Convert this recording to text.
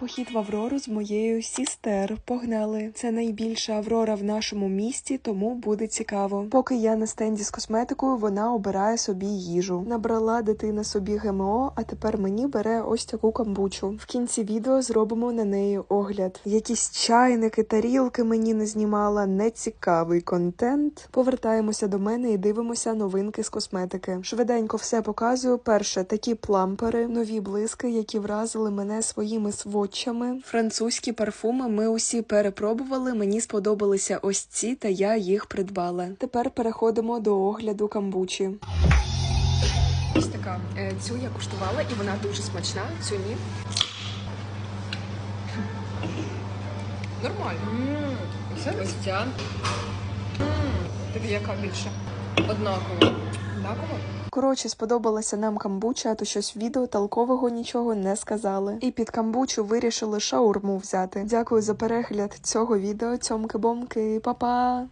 Похід в Аврору з моєю сістер. Погнали. Це найбільша Аврора в нашому місті, тому буде цікаво. Поки я на стенді з косметикою, вона обирає собі їжу. Набрала дитина собі ГМО, а тепер мені бере ось таку камбучу. В кінці відео зробимо на неї огляд. Якісь чайники, тарілки мені не знімала. Нецікавий контент. Повертаємося до мене і дивимося новинки з косметики. Швиденько все показую. Перше такі плампери, нові блиски, які вразили мене своїми сводчами. Французькі парфуми ми усі перепробували. Мені сподобалися ось ці, та я їх придбала. Тепер переходимо до огляду камбучі. Ось така. Е, Цю я куштувала і вона дуже смачна. Цю ні. Нормально. Ось ця. Тобі яка більше? Однаково. Однаково? Коротше, сподобалася нам камбуча, а то щось відео толкового нічого не сказали. І під камбучу вирішили шаурму взяти. Дякую за перегляд цього відео. Цьомки-бомки, па-па!